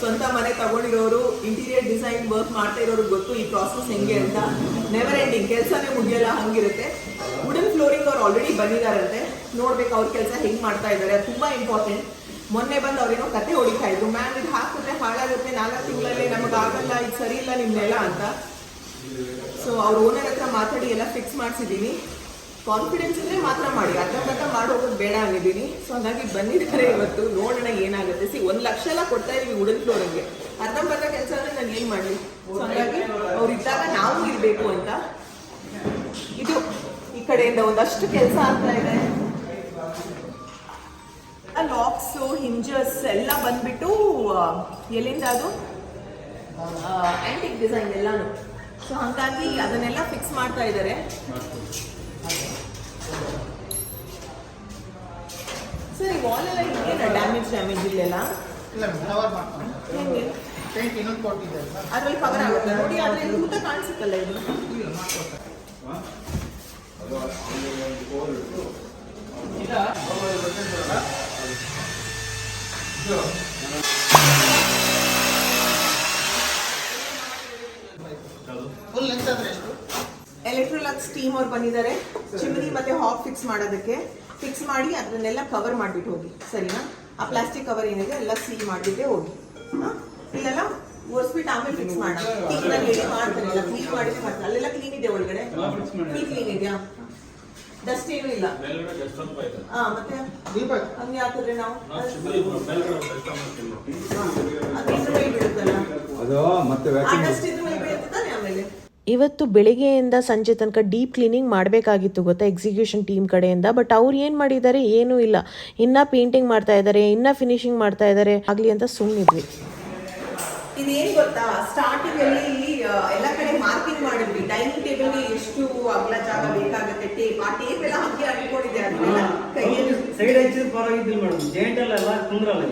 ಸ್ವಂತ ಮನೆ ತಗೊಂಡಿರೋರು ಇಂಟೀರಿಯರ್ ಡಿಸೈನ್ ವರ್ಕ್ ಮಾಡ್ತಾ ಇರೋರು ಗೊತ್ತು ಈ ಪ್ರಾಸೆಸ್ ಹೆಂಗೆ ಅಂತ. ನೆವರ್ ಎಂಡಿಂಗ್ ಕೆಲಸನೇ ಮುಗಿಯಲ್ಲ, ಹಂಗಿರುತ್ತೆ. ವುಡನ್ ಫ್ಲೋರಿಂಗ್ ಅವ್ರು ಆಲ್ರೆಡಿ ಬಂದಿದ್ದಾರಂತೆ. ನೋಡ್ಬೇಕು ಅವ್ರ ಕೆಲಸ ಹೆಂಗೆ ಮಾಡ್ತಾ ಇದ್ದಾರೆ ತುಂಬ ಇಂಪಾರ್ಟೆಂಟ್ ಮೊನ್ನೆ ಬಂದು ಅವ್ರೇನೋ ಕತೆ ಹೊಡಿತಾ ಇದ್ರು. ಮ್ಯಾಮ್ ಇದು ಹಾಕಿದ್ರೆ ಹಾಳಾಗುತ್ತೆ. ನಾಲ್ಕು ತಿಂಗಳಲ್ಲಿ ನಮಗೆ ಆಗಲ್ಲ. ಇದು ಸರಿ ಇಲ್ಲ ನಿಮ್ಮ ಅಂತ. ಸೊ ಅವ್ರ ಓನರ್ ಹತ್ರ ಮಾತಾಡಿ ಎಲ್ಲ ಫಿಕ್ಸ್ ಮಾಡಿಸಿದ್ದೀನಿ. ಕಾನ್ಫಿಡೆನ್ಸ್ ಇದ್ರೆ ಮಾತ್ರ ಮಾಡಿ. ಅರ್ಧಂಬರ್ಧ ಮಾಡಿ ಹೋಗೋದು ಬೇಡ ಅಂದಿದ್ದೀನಿ. ಸೊ ಹಾಗಾಗಿ ಬಂದಿದ್ದಾರೆ ಇವತ್ತು. ನೋಡೋಣ ಏನಾಗುತ್ತೆ. ಸಿ ಒಂದು ಲಕ್ಷ ಎಲ್ಲ ಕೊಡ್ತಾ ಇದೀವಿ ಉಡನ್ ಫ್ಲೋರಿಗೆ ಅರ್ಧಂಬರ್ಧ ಕೆಲಸ ಅಂದ್ರೆ ನಾನು ಏನು ಮಾಡಲಿ? ಸೊ ಹಾಗಾಗಿ ಅವ್ರು ಇದ್ದಾಗ ನಾವು ಇರಬೇಕು ಅಂತ. ಇದು ಈ ಕಡೆಯಿಂದ ಒಂದಷ್ಟು ಕೆಲಸ ಆಗ್ತಾ ಇದೆ. ಲಾಕ್ಸು ಹಿಂಜಸ್ ಎಲ್ಲ ಬಂದ್ಬಿಟ್ಟು ಎಲ್ಲಿಂದ ಅದು? ಆಂಟಿಕ್ ಡಿಸೈನ್ ಎಲ್ಲಾನು. ಸೊ ಹಾಗಾಗಿ ಅದನ್ನೆಲ್ಲ ಫಿಕ್ಸ್ ಮಾಡ್ತಾ ಇದ್ದಾರೆ. ಸರಿ ಈ ವಾಲ್ ಎಲ್ಲ ಹಿಂಗೇನ ಡ್ಯಾಮೇಜ್ ಡ್ಯಾಮೇಜ್ ಇಲ್ಲೆಲ್ಲ? ಹೆಂಗೆ? ಅದ್ರಲ್ಲಿ ಕವರ್ ಆಗುತ್ತೆ? ನೋಡಿ ಆದ್ರೆ ಇದು ಊಟ ಕಾಣಿಸುತ್ತಲ್ಲ ಇದು. ಫುಲ್ ಲೆಂತ್ ಸ್ಟೀಮ್ ಅವ್ರು ಬಂದಿದ್ದಾರೆ. ಚಿಮ್ನಿ ಮತ್ತೆ ಹಾಫ್ ಫಿಕ್ಸ್ ಮಾಡೋದಕ್ಕೆ. ಫಿಕ್ಸ್ ಮಾಡಿ ಅದನ್ನೆಲ್ಲ ಕವರ್ ಮಾಡಿಬಿಟ್ಟು ಹೋಗಿ. ಸರಿನಾ? ಆ ಪ್ಲಾಸ್ಟಿಕ್ ಕವರ್ ಏನಿದೆ ಎಲ್ಲ ಸೀಲ್ ಮಾಡಿಬಿಟ್ಟೆ ಹೋಗಿ? ಇಲ್ಲೆಲ್ಲ ಒರೆಸ್ಬಿಟ್ಟು ಆಮೇಲೆ ಫಿಕ್ಸ್ ಹೇಳಿ ಮಾಡ್ತಾರೆ. ಎಲ್ಲ ಕ್ಲೀನ್ ಮಾಡಿದ್ರೆ ಮಾಡ್ತಾರೆ ಅಲ್ಲೆಲ್ಲ ಕ್ಲೀನ್ ಇದೆ ಒಳಗಡೆ. ಕ್ಲೀನ್ ಇದೆಯಾ? ಡಸ್ಟ್ ಏನು ಇಲ್ಲ. ಹಾ ಮತ್ತೆ? ಹಂಗೆ ಹಾಕಿದ್ರೆ ನಾವು ಅದ್ರ ಮೇಲೆ ಬೀಳುತ್ತಲ್ಲ? ಅದು ಮತ್ತೆ ಆ ಡಸ್ಟ್ ಇದ್ರ ಮೇಲೆ ಬೀಳುತ್ತೆ ತಾನೆ ಆಮೇಲೆ? ಇವತ್ತು ಬೆಳಿಗ್ಗೆಯಿಂದ ಸಂಜೆ ತನಕ ಡೀಪ್ ಕ್ಲೀನಿಂಗ್ ಮಾಡಬೇಕಾಗಿತ್ತು ಗೊತ್ತಾ ಎಕ್ಸಿಕ್ಯೂಷನ್ ಟೀಮ್ ಕಡೆಯಿಂದ ಬಟ್ ಅವ್ರು ಏನು ಮಾಡಿದ್ದಾರೆ ಏನೂ ಇಲ್ಲ. ಇನ್ನೂ ಪೇಂಟಿಂಗ್ ಮಾಡ್ತಾ ಇದ್ದಾರೆ ಇನ್ನೂ ಫಿನಿಶಿಂಗ್ ಮಾಡ್ತಾ ಇದ್ದಾರೆ ಆಗಲಿ ಅಂತ ಸುಮ್ಮನಿದ್ವಿ ಇದೇನು ಗೊತ್ತಾ? ಸ್ಟಾರ್ಟಿಂಗ್ ಅಲ್ಲಿ ಎಲ್ಲ ಕಡೆ ಮಾರ್ಕಿಂಗ್ ಮಾಡಿದ್ವಿ. ಡೈನಿಂಗ್ ಟೇಬಲ್ ಎಷ್ಟು ಅಗಲ ಜಾಗ ಬೇಕಾಗುತ್ತೆ ಟೇಪ್ ಆ ಟೇಪ್ ಎಲ್ಲ ಹಂಗೆ ಹಾಕೊಂಡಿದೆ ಅದನ್ನೆಲ್ಲ ಕೈಯಲ್ಲಿ ಸೈಡ್ ಹಚ್ಚಿದ್ರೆ ಪರವಾಗಿದ್ದಿಲ್ಲ ಮೇಡಮ್ ಜೈಂಟ್ ಅಲ್ಲ ಕುಂದ್ರಲ್ಲ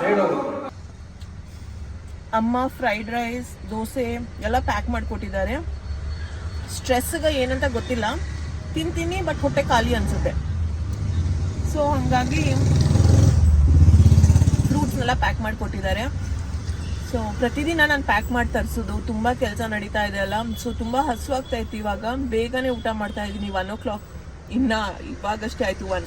ಸೈಡ್ ಹೋಗುತ್ತೆ. ಅಮ್ಮ ಫ್ರೈಡ್ ರೈಸ್ ದೋಸೆ, ಎಲ್ಲ ಪ್ಯಾಕ್ ಮಾಡಿಕೊಟ್ಟಿದ್ದಾರೆ. ಸ್ಟ್ರೆಸ್ಗೆ ಏನಂತ ಗೊತ್ತಿಲ್ಲ. ತಿಂತೀನಿ ಬಟ್ ಹೊಟ್ಟೆ ಖಾಲಿ ಅನ್ಸುತ್ತೆ. ಸೊ ಹಾಗಾಗಿ ಫ್ರೂಟ್ಸ್ನೆಲ್ಲ ಪ್ಯಾಕ್ ಮಾಡಿಕೊಟ್ಟಿದ್ದಾರೆ. ಸೊ ಪ್ರತಿದಿನ ನಾನು ಪ್ಯಾಕ್ ಮಾಡಿ ತರಿಸೋದು. ತುಂಬ ಕೆಲಸ ನಡೀತಾ ಇದೆ ಅಲ್ಲ. ಸೊ ತುಂಬ ಹಸುವಾಗ್ತಾ ಇವಾಗ. ಬೇಗನೆ ಊಟ ಮಾಡ್ತಾ ಇದ್ದೀನಿ ಒನ್ ಓ ಕ್ಲಾಕ್ ಇನ್ನು ಇವಾಗಷ್ಟೇ ಆಯಿತು ಒನ್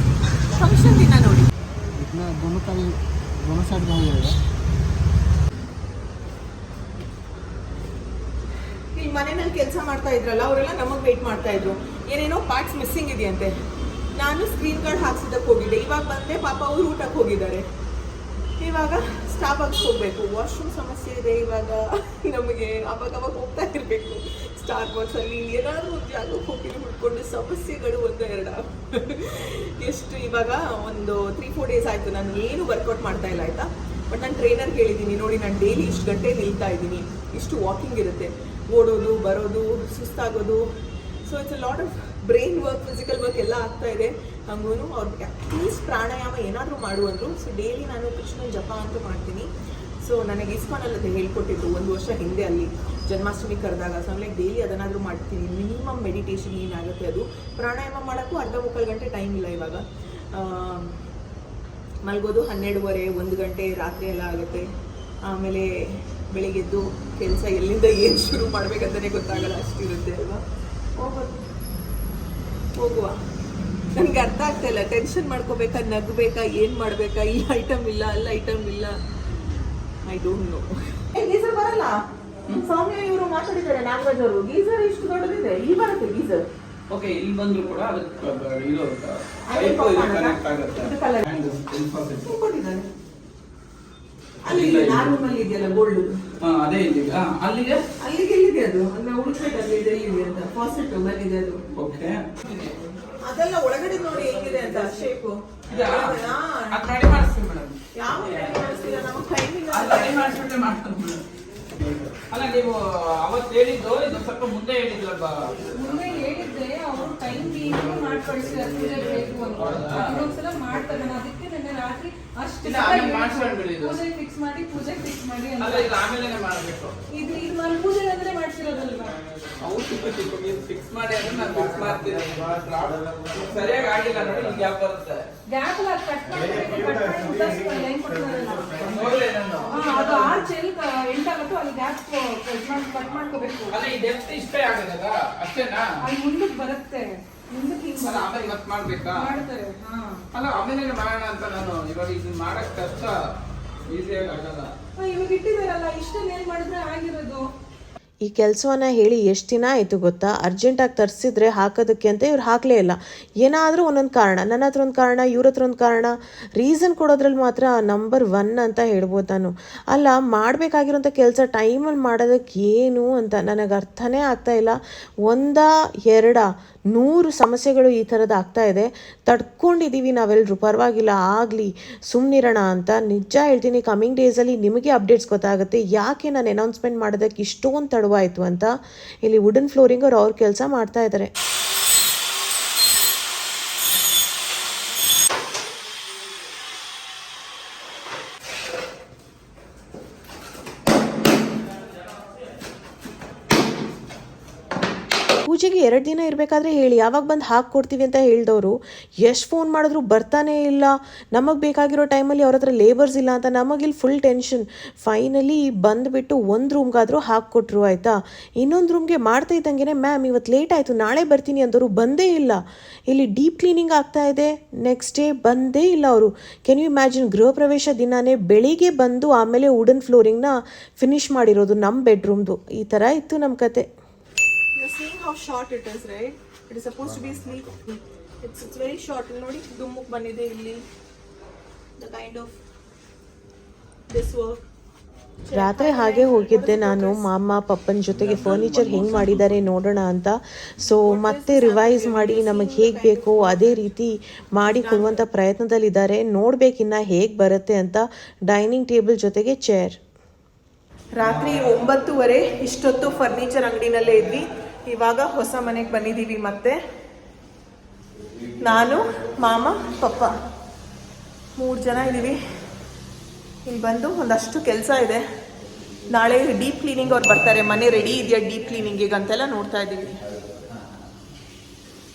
ತಾಯಿ ಋಣಸಾಟಗೊಂಡಿದ್ದಾರೆ ಈ ಮನೆಯಲ್ಲಿ ಕೆಲಸ ಮಾಡ್ತಾ ಇದ್ರಲ್ಲ, ಅವರೆಲ್ಲ ನಮಗೆ ವೇಟ್ ಮಾಡ್ತಾ ಇದ್ರು. ಏನೇನೋ ಪಾರ್ಟ್ಸ್ ಮಿಸ್ಸಿಂಗ್ ಇದೆಯಂತೆ. ನಾನು ಸ್ಕ್ರೀನ್ ಕಾರ್ಡ್ ಹಾಕ್ಸಿದ್ದಕ್ಕೆ ಹೋಗಿದ್ದೆ. ಇವಾಗ ಬಂದೆ, ಪಾಪ ಅವರು ಊಟಕ್ಕೆ ಹೋಗಿದ್ದಾರೆ. ಇವಾಗ ಸ್ಟಾರ್ಬಕ್ಸ್ ಹೋಗಬೇಕು. ವಾಶ್ರೂಮ್ ಸಮಸ್ಯೆ ಇದೆ ಇವಾಗ. ನಮಗೆ ಅವಾಗ ಅವಾಗ ಹೋಗ್ತಾ ಇರಬೇಕು. ಸ್ಟಾರ್ ಬಾಕ್ಸ್ ಅಲ್ಲಿ ಏನಾದರೂ ಒಂದು ಜಾಗಕ್ಕೆ ಹೋಗಿ ಹುಡ್ಕೊಂಡು ಸಮಸ್ಯೆಗಳು ಒಂದು ಎರಡ. ಎಷ್ಟು ಇವಾಗ ಒಂದು ತ್ರೀ ಫೋರ್ ಡೇಸ್ ಆಯಿತು. ನಾನು ಏನು ವರ್ಕೌಟ್ ಮಾಡ್ತಾ ಇಲ್ಲ, ಆಯಿತಾ? ಬಟ್ ನಾನು ಟ್ರೈನರ್ ಹೇಳಿದ್ದೀನಿ. ನೋಡಿ, ನಾನು ಡೈಲಿ ಇಷ್ಟು ಗಂಟೆ ನಿಲ್ತಾ ಇದ್ದೀನಿ. ಇಷ್ಟು ವಾಕಿಂಗ್ ಇರುತ್ತೆ. ಓಡೋದು, ಬರೋದು, ಸುಸ್ತಾಗೋದು. So it's a lot of brain work physical work ಎಲ್ಲ ಆಗ್ತಾ ಇದೆ. ಹಂಗೂ ಅವ್ರು ಅಟ್ಲೀಸ್ಟ್ ಪ್ರಾಣಾಯಾಮ ಏನಾದರೂ ಮಾಡುವಂದ್ರು ಸೊ ಡೈಲಿ ನಾನು ಕೃಷ್ಣನ ಜಪ ಅಂತ ಮಾಡ್ತೀನಿ. ಸೊ ನನಗೆ ಇಸ್ಕಾನಲ್ಲಿ ಅದು ಹೇಳ್ಕೊಟ್ಟಿದ್ರು ಒಂದು ವರ್ಷ ಹಿಂದೆ ಅಲ್ಲಿ. ಜನ್ಮಾಷ್ಟಮಿ ಕರೆದಾಗ. ಸೊ ಲೈಕ್ ಡೈಲಿ ಅದನ್ನಾದರೂ ಮಾಡ್ತೀನಿ. ಮಿನಿಮಮ್ ಮೆಡಿಟೇಷನ್ ಏನಾಗುತ್ತೆ ಅದು? ಪ್ರಾಣಾಯಾಮ ಮಾಡೋಕ್ಕೂ ಅರ್ಧ ಮುಕ್ಕಾಲು ಗಂಟೆ ಟೈಮ್ ಇಲ್ಲ ಇವಾಗ. ಮಲ್ಗೋದು ಹನ್ನೆರಡುವರೆ, ಒಂದು ಗಂಟೆ ರಾತ್ರಿ ಎಲ್ಲ ಆಗುತ್ತೆ. ಆಮೇಲೆ ಬೆಳಿಗ್ಗೆದ್ದು ಕೆಲಸ ಎಲ್ಲಿಂದ ಏನು ಶುರು ಮಾಡಬೇಕಂತಲೇ ಗೊತ್ತಾಗಲ್ಲ. ಅಷ್ಟಿರುತ್ತೆ ಅಲ್ವಾ? ಹೋಗೋದು ಹೋಗುವ. ನನಗೆ ಅರ್ಥ ಆಗ್ತಾ ಇಲ್ಲ. ಟೆನ್ಷನ್ ಮಾಡ್ಕೋಬೇಕಾ ನಗಬೇಕಾ ಏನು ಮಾಡಬೇಕಾ? ಈ ಐಟಮ್ ಇಲ್ಲ ಅಲ್ಲ ಐಟಮ್ ಇಲ್ಲ. ಐ ಡೋಂಟ್ ನೋ ಗೀಸರ್ ಬರಲ್ಲ? ಸೌಮ್ಯ ಇವರು ಮಾತಾಡಿದ್ದಾರೆ ನಾಗರಾಜ್ ಅವರು. ಗೀಸರ್ ಇಷ್ಟು ದೊಡ್ಡದಿದೆ. ಇಲ್ಲಿ ಬರುತ್ತೆ ಗೀಸರ್. ಓಕೆ ಇಲ್ಲಿ ಬಂದ್ರು ಕೂಡ ಅದಕ್ಕೆ ಇದು? ಕನೆಕ್ಟ್ ಆಗುತ್ತೆ. ಕೊಟ್ಟಿದ್ದಾನೆ ಅಲ್ಲಿ. ಇದೆಯಲ್ಲ ಗೋಲ್ಡ್? ಹಾ, ಅದೇ ಇಲ್ಲಿಗೆ? ಹಾ, ಅಲ್ಲಿಗೆ? ಅಲ್ಲಿಗೆ ಎಲ್ಲಿದೆ ಅದು? ಅಂದ್ರೆ ಹುಡುಕ್ಬೇಕಲ್ಲಿ ಇದೆ ಎಲ್ಲಿದೆ ಅಂತ ಫಾಸೆಟ್ ಬಂದಿದೆ ಅದು. ಓಕೆ. ಅದೆಲ್ಲ ಒಳಗಡೆ ನೋಡಿ ಹೆಂಗಿದೆ ಅಂತ ಶೇಪು ಅದು ರೆಡಿ ಮಾಡಿಸ್ತೀನಿ ಮೇಡಮ್ ಯಾವ ಮಾಡಿಸ್ತೀರಾ? ಅದು ರೆಡಿ ಮಾಡ್ತೀನಿ ಮೇಡಮ್ ಅಲ್ಲ ನೀವು ಅವತ್ತು ಹೇಳಿದ್ದು ಇದು ಸ್ವಲ್ಪ ಮುಂದೆ ಹೇಳಿದ್ರಲ್ವಾ? ಮುಂದೆ ಹೇಳಿದ್ದೆ ಅವರು ಟೈಮ್ ಬೀಗಿ ಮಾಡಿ ಕಳಿಸಿದ್ದಾರೆ ಪೂಜೆ ಬೇಕು ಅಂತ. ಹೌದಾ? ಇನ್ನೊಂದ್ಸಲ ಮಾಡ್ತಾರೆ ನಾನು ಅದಕ್ಕೆ ನಿನ್ನೆ ರಾತ್ರಿ ಅಷ್ಟು ಪೂಜೆ ಫಿಕ್ಸ್ ಮಾಡಿ ಪೂಜೆ ಫಿಕ್ಸ್ ಮಾಡಿ ಅಂತ. ಇದು ಇದು ನಾನು ಪೂಜೆ ಅಂದ್ರೆ ಮಾಡ್ತಿರೋದಲ್ವಾ ಫಿಕ್ಸ್ ಮಾಡಿ ಅಂದ್ರೆ ನಾನು ಫಿಕ್ಸ್ ಮಾಡ್ತೀನಿ. ಸರಿಯಾಗಿ ಆಗಿಲ್ಲ ನೋಡಿ ಇಲ್ಲಿ ಯಾವ ಬರುತ್ತೆ? ಗ್ಯಾಪ್ ಎಲ್ಲ ಕಟ್ ಮಾಡಿ ಕಟ್ ಮಾಡಿ ಉದ್ದಾರಿಸ್ಕೊಳ್ಳಿ, ಲೈನ್ ಅದು ಆರು ಚೆಲ್ ಎಂಟಾಗುತ್ತೋ ಅಲ್ಲಿ ಗ್ಯಾಪ್ ಕಟ್ ಮಾಡ್ಕೋಬೇಕು. ಅಲ್ಲ ಈ ಡೆಪ್ತ್ ಇಷ್ಟೇ ಆಗದಲ್ಲ ಅಷ್ಟೇನಾ? ಅಲ್ಲಿ ಮುಂದಕ್ಕೆ ಬರುತ್ತೆ. ಮುಂದಕ್ಕೆ ಹಿಂಗ್ ಅಲ್ಲ ಆಮೇಲೆ ಇವತ್ತು ಮಾಡ್ಬೇಕಾ? ಮಾಡ್ತಾರೆ ಹಾ. ಅಲ್ಲ ಆಮೇಲೆ ಮಾಡೋಣ ಅಂತ ನಾನು? ಇವಾಗ ಇದನ್ನ ಮಾಡಕ್ ಕಷ್ಟ. ಈಸಿಯಾಗಿ ಆಗಲ್ಲ. ಇವಾಗ ಇಟ್ಟಿದಾರಲ್ಲ ಇಷ್ಟಲ್ಲಿ ಏನ್ ಮಾಡಿದ್ರೆ ಆಗಿರೋದು? ಈ ಕೆಲಸವನ್ನ ಹೇಳಿ ಎಷ್ಟು ದಿನ ಆಯಿತು ಗೊತ್ತಾ? ಅರ್ಜೆಂಟಾಗಿ ತರಿಸಿದ್ರೆ ಹಾಕೋದಕ್ಕೆ ಅಂತ ಇವ್ರು ಹಾಕಲೇ ಇಲ್ಲ. ಏನಾದರೂ ಒಂದೊಂದು ಕಾರಣ, ನನ್ನ ಹತ್ರ ಒಂದು ಕಾರಣ, ಇವ್ರ ಹತ್ರ ಒಂದು ಕಾರಣ ರೀಸನ್ ಕೊಡೋದ್ರಲ್ಲಿ ಮಾತ್ರ ನಂಬರ್ ಒನ್ ಅಂತ ಹೇಳ್ಬೋದು ನಾನು. ಅಲ್ಲ, ಮಾಡಬೇಕಾಗಿರೋಂಥ ಕೆಲಸ ಟೈಮಲ್ಲಿ ಮಾಡೋದಕ್ಕೆ ಏನು ಅಂತ ನನಗೆ ಅರ್ಥನೇ ಆಗ್ತಾ ಇಲ್ಲ. ಒಂದ, ಎರಡ ನೂರು ಸಮಸ್ಯೆಗಳು ಈ ಥರದ ಆಗ್ತಾ ಇದೆ. ತಡ್ಕೊಂಡಿದ್ದೀವಿ ನಾವೆಲ್ಲರೂ ಪರವಾಗಿಲ್ಲ, ಆಗಲಿ ಸುಮ್ಮನಿರೋಣ ಅಂತ ನಿಜ ಹೇಳ್ತೀನಿ ಕಮಿಂಗ್ ಡೇಸಲ್ಲಿ ನಿಮಗೆ ಅಪ್ಡೇಟ್ಸ್ ಗೊತ್ತಾಗುತ್ತೆ. ಯಾಕೆ ನಾನು ಅನೌನ್ಸ್ಮೆಂಟ್ ಮಾಡೋದಕ್ಕೆ ಇಷ್ಟೊಂದು ತಡವಾಯಿತು ಅಂತ ಇಲ್ಲಿ ವುಡನ್ ಫ್ಲೋರಿಂಗ್ ಅವ್ರು ಅವ್ರ ಕೆಲಸ ಮಾಡ್ತಾ ಇದ್ದಾರೆ ಎರಡು ದಿನ ಇರಬೇಕಾದ್ರೆ ಹೇಳಿ. ಯಾವಾಗ ಬಂದು ಹಾಕ್ಕೊಡ್ತೀವಿ ಅಂತ ಹೇಳಿದವರು, ಎಷ್ಟು ಫೋನ್ ಮಾಡಿದ್ರು ಬರ್ತಾನೇ ಇಲ್ಲ. ನಮಗೆ ಬೇಕಾಗಿರೋ ಟೈಮಲ್ಲಿ ಅವ್ರ ಹತ್ರ ಲೇಬರ್ಸ್ ಇಲ್ಲ ಅಂತ ನಮಗಿಲ್ಲಿ ಫುಲ್ ಟೆನ್ಷನ್ ಫೈನಲಿ ಬಂದುಬಿಟ್ಟು ಒಂದು ರೂಮ್ಗಾದರೂ ಹಾಕ್ಕೊಟ್ರು ಆಯಿತಾ? ಇನ್ನೊಂದು ರೂಮ್ಗೆ ಮಾಡ್ತಾ ಇದ್ದಂಗೆ ಮ್ಯಾಮ್ ಇವತ್ತು ಲೇಟ್ ಆಯಿತು, ನಾಳೆ ಬರ್ತೀನಿ ಅಂದವರು ಬಂದೇ ಇಲ್ಲ. ಇಲ್ಲಿ ಡೀಪ್ ಕ್ಲೀನಿಂಗ್ ಆಗ್ತಾ ಇದೆ. ನೆಕ್ಸ್ಟ್ ಡೇ ಬಂದೇ ಇಲ್ಲ ಅವರು. ಕೆನ್ ಯು ಇಮ್ಯಾಜಿನ್ ಗೃಹ ಪ್ರವೇಶ ದಿನಾನೇ ಬೆಳಿಗ್ಗೆ ಬಂದು ಆಮೇಲೆ ವುಡನ್ ಫ್ಲೋರಿಂಗ್ನ ಫಿನಿಶ್ ಮಾಡಿರೋದು ನಮ್ಮ ಬೆಡ್ರೂಮ್ದು ಈ ಥರ ಇತ್ತು ನಮ್ಮ ಕತೆ. Seeing how short it is, right? It is supposed to be sleek. It's, it's very short. dumuk banide ಬಂದಿದೆ ಇಲ್ಲಿ. The kind of this work. ರಾತ್ರಿ ಹಾಗೆ ಹೋಗಿದ್ದೆ ನಾನು. ಮಾಮ ಪಪ್ಪನ ಜೊತೆಗೆ ಫರ್ನಿಚರ್ ಹೆಂಗೆ ಮಾಡಿದ್ದಾರೆ ನೋಡೋಣ ಅಂತ. ಸೊ ಮತ್ತೆ ರಿವೈಸ್ ಮಾಡಿ ನಮಗೆ ಹೇಗೆ ಬೇಕೋ? ಅದೇ ರೀತಿ ಮಾಡಿ ಕೊಡುವಂಥ ಪ್ರಯತ್ನದಲ್ಲಿದ್ದಾರೆ. ನೋಡ್ಬೇಕಿನ್ನ ಹೇಗೆ ಬರುತ್ತೆ ಅಂತ. ಡೈನಿಂಗ್ ಟೇಬಲ್ ಜೊತೆಗೆ ಚೇರ್ ರಾತ್ರಿ ಒಂಬತ್ತುವರೆ ಇಷ್ಟೊತ್ತು ಫರ್ನಿಚರ್ ಅಂಗಡಿನಲ್ಲೇ ಇದ್ವಿ. ಇವಾಗ ಹೊಸ ಮನೆಗೆ ಬಂದಿದ್ದೀವಿ ಮತ್ತೆ. ನಾನು, ಮಾಮ, ಪಪ್ಪ. ಮೂರು ಜನ ಇದ್ದೀವಿ ಇಲ್ಲಿ ಬಂದು ಒಂದಷ್ಟು ಕೆಲಸ ಇದೆ. ನಾಳೆ ಡೀಪ್ ಕ್ಲೀನಿಂಗ್ ಅವ್ರು ಬರ್ತಾರೆ. ಮನೆ ರೆಡಿ ಇದೆಯಾ ಡೀಪ್ ಕ್ಲೀನಿಂಗಿಗೆ ಅಂತೆಲ್ಲ ನೋಡ್ತಾ ಇದ್ದೀವಿ